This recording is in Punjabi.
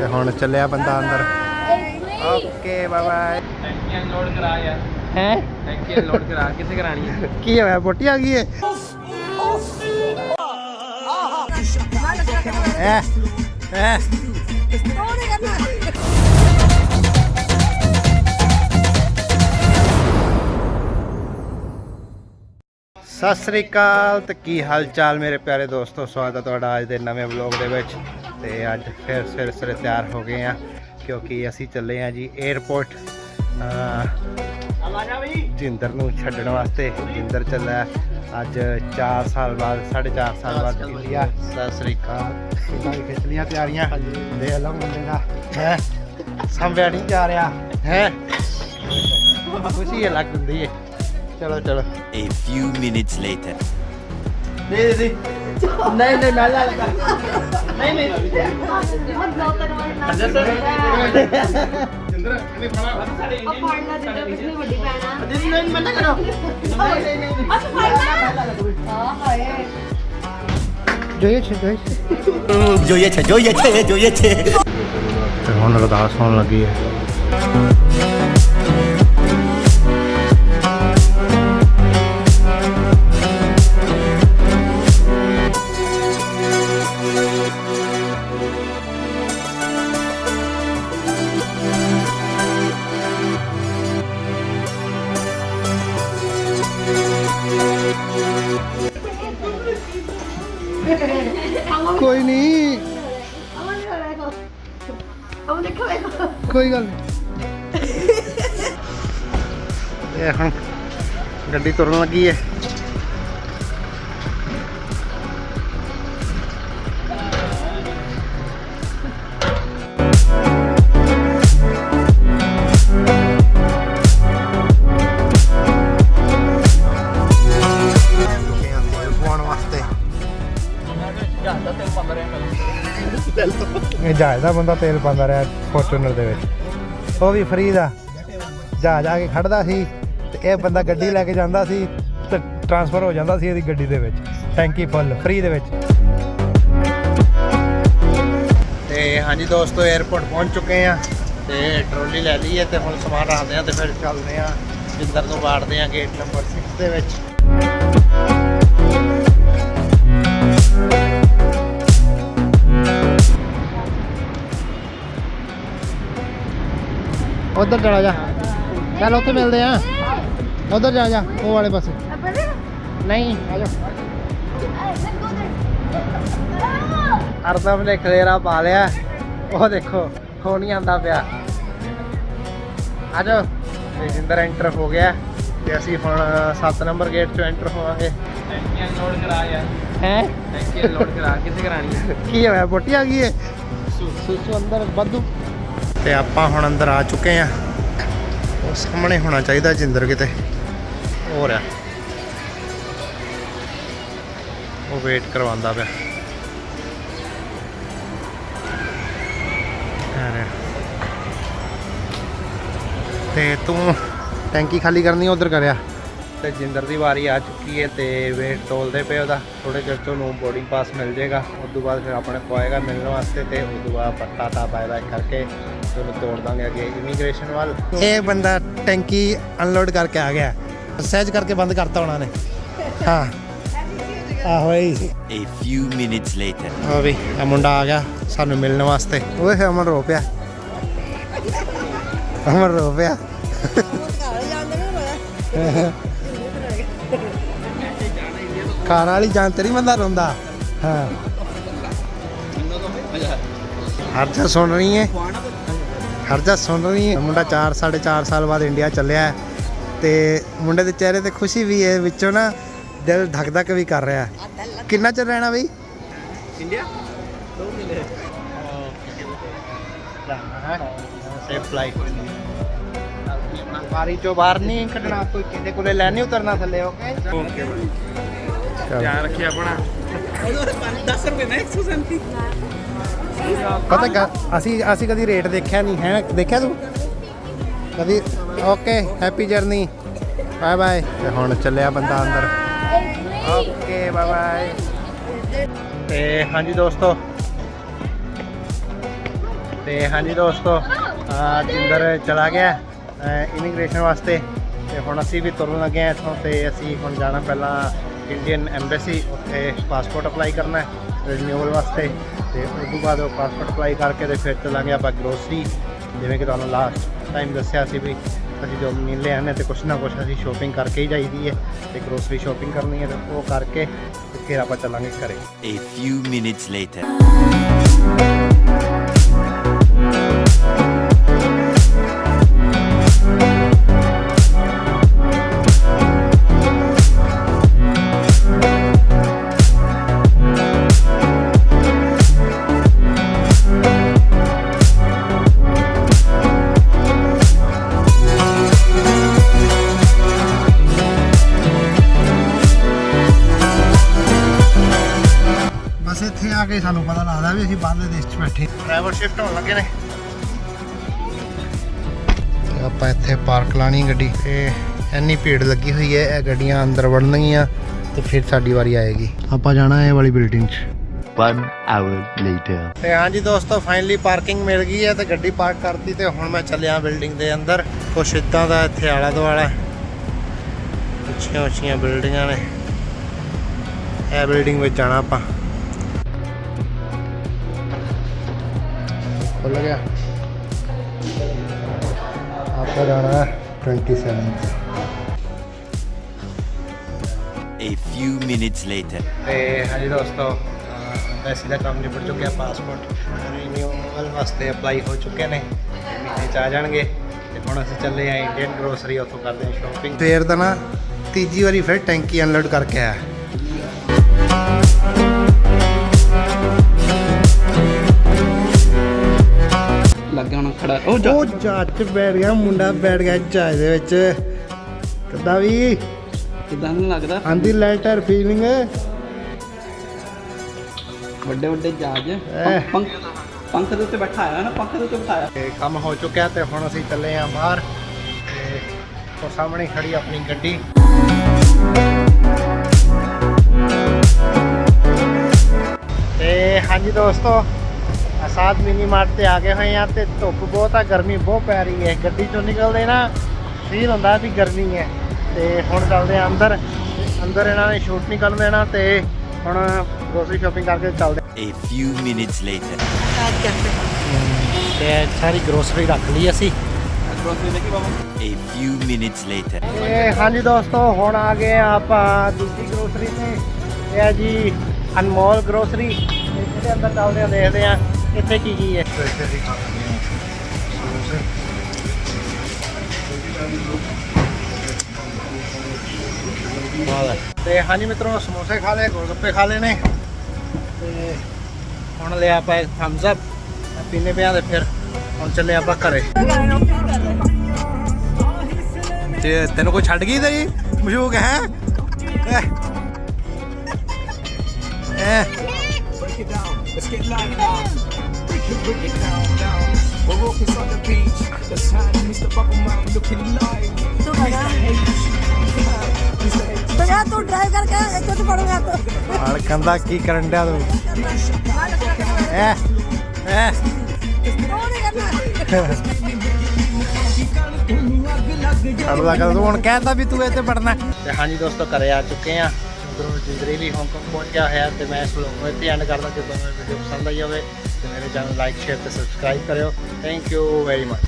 ਤੇ ਹੁਣ ਚੱਲਿਆ ਬੰਦਾ ਅੰਦਰ। ਓਕੇ ਬਾਏ ਬਾਏ ਟੈਂਕੀਆਂ ਲੋਡ ਕਰਾ ਯਾਰ। ਹੈ? ਟੈਂਕੀਆਂ ਲੋਡ ਕਰਾ। ਕਿੱਥੇ ਕਰਾਣੀ ਹੈ? ਕੀ ਹੋਇਆ? ਪੋਟੀ ਆ ਗਈ ਏ? ਐ ਐ। ਸਤਿ ਸ੍ਰੀ ਅਕਾਲ ਤੇ ਕੀ ਹਾਲ ਚਾਲ ਮੇਰੇ ਪਿਆਰੇ ਦੋਸਤੋ? ਸਵਾਗਤ ਹੈ ਤੁਹਾਡਾ ਅੱਜ ਦੇ ਨਵੇਂ ਵਲੌਗ ਦੇ ਵਿੱਚ। ਤੇ ਅੱਜ ਫਿਰ ਸਵੇਰੇ ਸਵੇਰੇ ਤਿਆਰ ਹੋ ਗਏ ਆ ਕਿਉਂਕਿ ਅਸੀਂ ਚੱਲੇ ਆ ਜੀ 에어ਪੋਰਟ ਜਿੰਦਰ ਨੂੰ ਛੱਡਣ ਵਾਸਤੇ। ਜਿੰਦਰ ਚੱਲਾ ਹੈ ਅੱਜ 4 ਸਾਲ ਬਾਅਦ 4.5 ਸਾਲ ਬਾਅਦ ਇੰਡੀਆ। ਸਤਿ ਸ੍ਰੀ ਅਕਾਲ। ਇਹਨਾਂ ਦੀ ਤਿਆਰੀਆਂ? ਦੇ ਲਓ ਮੁੰਡੇ ਦਾ। ਹੈ? ਸੰਭਿਆ ਨਹੀਂ ਜਾ ਰਿਹਾ। ਹੈ? ਖੁਸ਼ੀ ਅਲੱਗ ਹੁੰਦੀ ਹੈ ਚਲੋ ਚਲੋ। A few minutes later. ਦੇ ਦੇ ਨਹੀਂ ਨਹੀਂ ਮੈਂ ਲਾ ਲਗਾ જોઈએ છે જોઈએ છે જોઈએ છે જોઈએ છે જોઈએ છે ਤੇ ਹੁਣ ਅਰਦਾਸ ਹੋਣ ਲੱਗੀ ਹੈ ਕੋਈ ਨਹੀਂ ਕੋਈ ਗੱਲ ਨਹੀਂ ਇਹ ਹੁਣ ਗੱਡੀ ਤੁਰਨ ਲੱਗੀ ਹੈ। ਇਹ ਜਹਾਜ਼ ਦਾ ਬੰਦਾ ਤੇਲ ਪਾਉਂਦਾ ਰਿਹਾ ਫੋਰਚੂਨਰ ਦੇ ਵਿੱਚ। ਉਹ ਵੀ ਫਰੀ ਦਾ। ਜਹਾਜ਼ ਆ ਕੇ ਖੜਦਾ ਸੀ ਤੇ ਇਹ ਬੰਦਾ ਗੱਡੀ ਲੈ ਕੇ ਜਾਂਦਾ ਸੀ ਤੇ ਟਰਾਂਸਫਰ ਹੋ ਜਾਂਦਾ ਸੀ ਇਹਦੀ ਗੱਡੀ ਦੇ ਵਿੱਚ। ਟੈਂਕੀ ਫੁੱਲ ਫਰੀ ਦੇ ਵਿੱਚ। ਤੇ ਹਾਂਜੀ ਦੋਸਤੋ 에어ਪੋਰਟ ਪਹੁੰਚ ਚੁੱਕੇ ਆ ਤੇ ਟਰੋਲੀ ਲੈ ਲਈ ਹੈ ਤੇ ਹੁਣ ਸਮਾਨ ਰੱਖਦੇ ਆ ਤੇ ਫਿਰ ਚੱਲਦੇ ਆ ਜਿੰਦਰ ਨੂੰ ਵਾੜਦੇ ਆ ਗੇਟ ਨੰਬਰ 6 ਦੇ ਵਿੱਚ। ਉਧਰ ਚਲਾ ਜਾ। ਚੱਲ ਉੱਥੇ ਮਿਲਦੇ ਆ। ਉਧਰ ਜਾ ਜਾ ਉਹ ਵਾਲੇ ਪਾਸੇ। ਨਹੀਂ ਆ ਜਾ। ਅਰਦਮ ਨੇ ਖਲੇਰਾ ਪਾ ਲਿਆ। ਉਹ ਦੇਖੋ ਹੋ ਨਹੀਂ ਆਂਦਾ ਪਿਆ। ਆ ਜਾ। ਜਿੰਦਰ ਐਂਟਰ ਹੋ ਗਿਆ। ਤੇ ਅਸੀਂ ਹੁਣ 7 ਨੰਬਰ ਗੇਟ ਚੋਂ ਐਂਟਰ ਹੋਵਾਂਗੇ। ਟੈਂਕੀਆਂ ਲੋਡ ਕਰਾ ਯਾਰ ਹੈ ਟੈਂਕੀਆਂ ਲੋਡ ਕਰਾ ਕਿੱਥੇ ਕਰਾਣੀ ਕੀ ਹੋਇਆ? ਬੋਟੀ ਆ ਗਈ ਏ? ਸੁਸੂ ਅੰਦਰ ਬੱਦੂ ਤੇ ਆਪਾਂ ਹੁਣ ਅੰਦਰ ਆ ਚੁੱਕੇ ਆ। ਉਹ ਸਾਹਮਣੇ ਹੋਣਾ ਚਾਹੀਦਾ ਜਿੰਦਰ ਕਿਤੇ। ਹੋ ਰਿਹਾ ਉਹ ਵੇਟ ਕਰਵਾਉਂਦਾ ਪਿਆ। ਆ ਤੇ ਤੂੰ ਟੈਂਕੀ ਖਾਲੀ ਕਰਨੀ ਉਧਰ ਕਰਿਆ। ਤੇ ਜਿੰਦਰ ਦੀ ਵਾਰੀ ਆ ਚੁੱਕੀ ਹੈ ਤੇ ਵੇਟ ਤੋਲਦੇ ਪਏ ਉਹਦਾ। ਥੋੜੇ ਚਿਰ ਤੋਂ ਨੂੰ ਬੋਰਡਿੰਗ ਪਾਸ ਮਿਲ ਜਾਏਗਾ ਉਸ ਤੋਂ ਬਾਅਦ ਫਿਰ ਆਪਣੇ ਕੋਆਏਗਾ ਮਿਲਣ ਵਾਸਤੇ ਤੇ ਉਸ ਤੋਂ ਬਾਅਦ ਪੱਤਾ ਤਾਂ ਬਾਏ ਬਾਏ ਕਰਕੇ ਤੇ ਉਹਨੂੰ ਤੋੜ ਦਾਂਗੇ ਅੱਗੇ ਇਮੀਗ੍ਰੇਸ਼ਨ ਵੱਲ। ਇਹ ਬੰਦਾ ਟੈਂਕੀ ਅਨਲੋਡ ਕਰਕੇ ਆ ਗਿਆ। ਸਹਿਜ ਕਰਕੇ ਬੰਦ ਕਰਤਾ ਉਹਨਾਂ ਨੇ। ਹਾਂ। ਆਹੋ ਹੀ A few minutes later. ਉਹ ਵੀ ਆ ਮੁੰਡਾ ਆ ਗਿਆ ਸਾਨੂੰ ਮਿਲਣ ਵਾਸਤੇ। ਓਏ ਅਮਨ ਰੋ ਪਿਆ। ਅਮਨ ਰੋ ਪਿਆ। ਕਾਰ ਵਾਲੀ ਜਾਨ ਤੇਰੀ ਬੰਦਾ ਰੋਂਦਾ। ਹਾਂ। ਹਰਜਾ ਸੁਣ ਰਹੀ ਹੈ। ਹਰਜਾ ਸੁਣ ਰਹੀ ਹੈ। ਮੁੰਡਾ 4 4.5 ਸਾਲ ਬਾਅਦ ਇੰਡੀਆ ਚੱਲਿਆ ਹੈ ਤੇ ਮੁੰਡੇ ਦੇ ਚਿਹਰੇ ਤੇ ਖੁਸ਼ੀ ਵੀ ਹੈ ਵਿੱਚੋਂ ਨਾ ਦਿਲ ਧੱਕ ਧੱਕ ਵੀ ਕਰ ਰਿਹਾ ਹੈ। ਕਿੰਨਾ ਚਿਰ ਰਹਿਣਾ ਬਈ? ਇੰਡੀਆ ਸੇਫ ਫਲਾਈਟ ਬਾਰੀ ਚੋਂ ਬਾਹਰ ਨਹੀਂ ਕੱਢਣਾ ਕੋਈ ਕਿਤੇ ਕੋਲੇ ਲੈ ਨਹੀਂ ਉਤਰਨਾ ਥੱਲੇ ਓਕੇ ਓਕੇ। ਧਿਆਨ ਰੱਖਿਆ ਆਪਣਾ। ਪਤਾ ਕ ਅਸੀਂ ਅਸੀਂ ਕਦੀ ਰੇਟ ਦੇਖਿਆ ਨਹੀਂ, ਹੈ? ਦੇਖਿਆ ਤੂੰ? ਕਦੀ, okay, happy journey. Bye bye. ਤੇ ਹੁਣ ਚੱਲਿਆ ਬੰਦਾ ਅੰਦਰ। Okay, bye bye. ਤੇ ਹਾਂਜੀ ਦੋਸਤੋ। ਤੇ ਹਾਂਜੀ ਦੋਸਤੋ ਅਹ ਜਿੰਦਰ ਚਲਾ ਗਿਆ ਇਮੀਗ੍ਰੇਸ਼ਨ ਵਾਸਤੇ। ਤੇ ਹੁਣ ਅਸੀਂ ਵੀ ਤੁਰਨ ਲੱਗੇ ਹਾਂ ਇੱਥੋਂ ਤੇ ਅਸੀਂ ਹੁਣ ਜਾਣਾ ਪਹਿਲਾਂ ਇੰਡੀਅਨ ਐਮਬੈਸੀ ਉੱਥੇ ਪਾਸਪੋਰਟ ਅਪਲਾਈ ਕਰਨਾ ਹੈ। ਰਿਨਿਊਅਲ ਵਾਸਤੇ ਤੇ ਉਸ ਤੋਂ ਬਾਅਦ ਉਹ ਪਾਸਪੋਰਟ ਅਪਲਾਈ ਕਰਕੇ ਤੇ ਫਿਰ ਚਲਾਂਗੇ ਆਪਾਂ ਗਰੋਸਰੀ ਜਿਵੇਂ ਕਿ ਤੁਹਾਨੂੰ ਲਾਸਟ ਟਾਈਮ ਦੱਸਿਆ ਸੀ ਵੀ ਅਸੀਂ ਜੋ ਮਿਲੇ ਆਨੇ ਤੇ ਕੁਛ ਨਾ ਕੁਛ ਅਸੀਂ ਸ਼ੋਪਿੰਗ ਕਰਕੇ ਹੀ ਜਾਈਦੀ ਹੈ ਤੇ ਗਰੋਸਰੀ ਸ਼ੋਪਿੰਗ ਕਰਨੀ ਹੈ ਤੇ ਉਹ ਕਰਕੇ ਤੇ ਫਿਰ ਆਪਾਂ ਚੱਲਾਂਗੇ ਘਰੇ A few minutes later. ਕੇ ਸਾਨੂੰ ਪਤਾ ਲੱਗਦਾ ਵੀ ਅਸੀਂ ਬਾਹਰਲੇ ਦੇਸ਼ 'ਚ ਬੈਠੇ ਡਰਾਈਵਰ ਸ਼ਿਫਟ ਹੋਣ ਲੱਗੇ ਨੇ। ਤੇ ਆਪਾਂ ਇੱਥੇ ਪਾਰਕ ਲਾਣੀ ਗੱਡੀ। ਤੇ ਇੰਨੀ ਭੀੜ ਲੱਗੀ ਹੋਈ ਹੈ ਇਹ ਗੱਡੀਆਂ ਅੰਦਰ ਵੜਨਗੀਆਂ ਤੇ ਫਿਰ ਸਾਡੀ ਵਾਰੀ ਆਏਗੀ। ਆਪਾਂ ਜਾਣਾ ਇਹ ਵਾਲੀ ਬਿਲਡਿੰਗ 'ਚ। One hour later. ਤੇ ਹਾਂਜੀ ਦੋਸਤੋ ਫਾਈਨਲੀ ਪਾਰਕਿੰਗ ਮਿਲ ਗਈ ਹੈ ਤੇ ਗੱਡੀ ਪਾਰਕ ਕਰਤੀ ਤੇ ਹੁਣ ਮੈਂ ਚੱਲਿਆ ਬਿਲਡਿੰਗ ਦੇ ਅੰਦਰ। ਕੁਛ ਇੱਦਾਂ ਦਾ ਇੱਥੇ ਆਲਾ ਦੁਆਲਾ ਉੱਚੀਆਂ ਉੱਚੀਆਂ ਬਿਲਡਿੰਗਾਂ ਨੇ। ਇਹ ਬਿਲਡਿੰਗ ਵਿੱਚ ਜਾਣਾ ਆਪਾਂ। ਖੁੱਲ ਗਿਆ। ਆਪਾਂ ਜਾਣਾ 27 A few minutes later. ਤੇ ਹਾਂਜੀ ਦੋਸਤੋ ਵੈਸੇ ਦਾ ਕੰਮ ਨਿਬੜ ਚੁੱਕਿਆ ਪਾਸਪੋਰਟ ਰਿਨਿਊਅਲ ਵਾਸਤੇ ਅਪਲਾਈ ਹੋ ਚੁੱਕੇ ਨੇ। ਮਹੀਨੇ ਚ ਆ ਜਾਣਗੇ। ਤੇ ਹੁਣ ਅਸੀਂ ਚੱਲੇ ਆ ਇੰਡੀਅਨ ਗਰੋਸਰੀ ਉੱਥੋਂ ਕਰਦੇ ਹਾਂ ਸ਼ਾਪਿੰਗ ਫੇਰ ਦਾ ਨਾ ਤੀਜੀ ਵਾਰੀ ਫਿਰ ਟੈਂਕੀ ਅਨਲੋਡ ਕਰਕੇ ਆਇਆ। ਲੱਗੇ ਹੁਣ ਖੜਾ ਉਹ ਜਾ। ਉਹ ਜਹਾਜ਼ 'ਚ ਬੈਠ ਗਿਆ ਮੁੰਡਾ ਬੈਠ ਗਿਆ ਜਹਾਜ਼ ਦੇ ਵਿੱਚ। ਕਿੱਦਾਂ ਵੀ? ਕਿਦਾਂ ਨੂੰ ਲੱਗਦਾ? ਆਂਦੀ ਲੈਟਰ ਫੀਲਿੰਗ ਵੱਡੇ ਵੱਡੇ ਜਹਾਜ਼। ਪੰਖ ਦੇ ਉੱਤੇ ਬੈਠਾ ਆਇਆ ਨਾ ਪੰਖ ਦੇ ਉੱਤੇ ਬਿਠਾਇਆ ਤੇ ਕੰਮ ਹੋ ਚੁੱਕਿਆ ਤੇ ਹੁਣ ਅਸੀਂ ਚੱਲੇ ਆ ਬਾਹਰ। ਤੇ ਉਹ ਸਾਹਮਣੇ ਖੜੀ ਆਪਣੀ ਗੱਡੀ। ਤੇ ਹਾਂਜੀ ਦੋਸਤੋ ਆਸਾਦ ਮਿਨੀ ਮਾਰਟ ਤੇ ਆ ਗਏ ਹੋਏ ਆ ਤੇ ਧੁੱਪ ਬਹੁਤ ਆ ਗਰਮੀ ਬਹੁਤ ਪੈ ਰਹੀ ਹੈ। ਗੱਡੀ ਚੋਂ ਨਿਕਲਦੇ ਨਾ ਫੀਲ ਹੁੰਦਾ ਵੀ ਗਰਮੀ ਹੈ। ਤੇ ਹੁਣ ਚੱਲਦੇ ਆ ਅੰਦਰ ਅੰਦਰ ਇਹਨਾਂ ਨੇ ਸ਼ੂਟ ਨਹੀਂ ਕਰਨ ਦੇਣਾ ਤੇ ਹੁਣ ਗਰੋਸਰੀ ਸ਼ਾਪਿੰਗ ਕਰਕੇ ਚੱਲਦੇ A few minutes later. ਤੇ ਸਾਰੀ ਗਰੋਸਰੀ ਰੱਖ ਲਈ ਅਸੀਂ। ਗਰੋਸਰੀ ਦੇਖੀ ਬਾਬਾ A few minutes later. ਤੇ ਹਾਂਜੀ ਦੋਸਤੋ ਹੁਣ ਆ ਗਏ ਆ ਆਪਾਂ ਦੂਜੀ ਗਰੋਸਰੀ ਤੇ। ਇਹ ਹੈ ਜੀ ਅਨਮੋਲ ਗਰੋਸਰੀ ਇਹਦੇ ਅੰਦਰ ਚੱਲਦੇ ਆ ਦੇਖਦੇ ਆ। ਇੱਥੇ ਕੀ ਕੀ ਹੈ? ਤੇ ਹਾਂਜੀ ਮਿੱਤਰੋ ਸਮੋਸੇ ਖਾ ਲਏ ਗੋਲਗੱਪੇ ਖਾ ਲਏ ਨੇ। ਤੇ ਹੁਣ ਲਿਆ ਆਪਾਂ ਇੱਕ ਥੰਬਸ ਅਪ ਪੀਨੇ ਪਿਆ ਤੇ ਫਿਰ ਹੁਣ ਚੱਲੇ ਆਪਾਂ ਘਰੇ। ਤੇ ਤੈਨੂੰ ਕੋਈ ਛੱਡ ਗਈ ਮਸ਼ੂਕ ਹੈ? ਐ. Let's get live now. Break it, break it down, down. We're walking on the beach. The sun, Mr. Bubble Man, looking live. तू बना तो यार तू ड्राइव करके एक तो पड़ूंगा तो ਹਾਲ ਕੰਦਾ ਕੀ ਕਰਨ ਡਿਆ ਤੂੰ ਐ ਐ वो नहीं करना ਅਗਲਾ ਕਰ ਤੂੰ ਹੁਣ ਕਹਿਤਾ ਵੀ ਤੂੰ ਇੱਥੇ ਪੜਨਾ ਤੇ ਹਾਂਜੀ ਦੋਸਤੋ ਘਰੇ ਆ ਚੁੱਕੇ ਆ ਉਧਰੋਂ ਜਿੰਦਰੀ ਵੀ ਹਾਂਗਕਾਂਗ ਪਹੁੰਚ ਗਿਆ ਹੋਇਆ ਤੇ ਮੈਂ ਇਸ ਵਲੋਗ ਨੂੰ ਇੱਥੇ ਐਂਡ ਕਰਦਾ ਜੇ ਤੁਹਾਨੂੰ ਵੀਡੀਓ ਪਸੰਦ ਆਈ ਹੋਵੇ ਤੇ ਮੇਰੇ ਚੈਨਲ ਲਾਈਕ ਸ਼ੇਅਰ ਤੇ ਸਬਸਕ੍ਰਾਈਬ ਕਰਿਓ। Thank you very much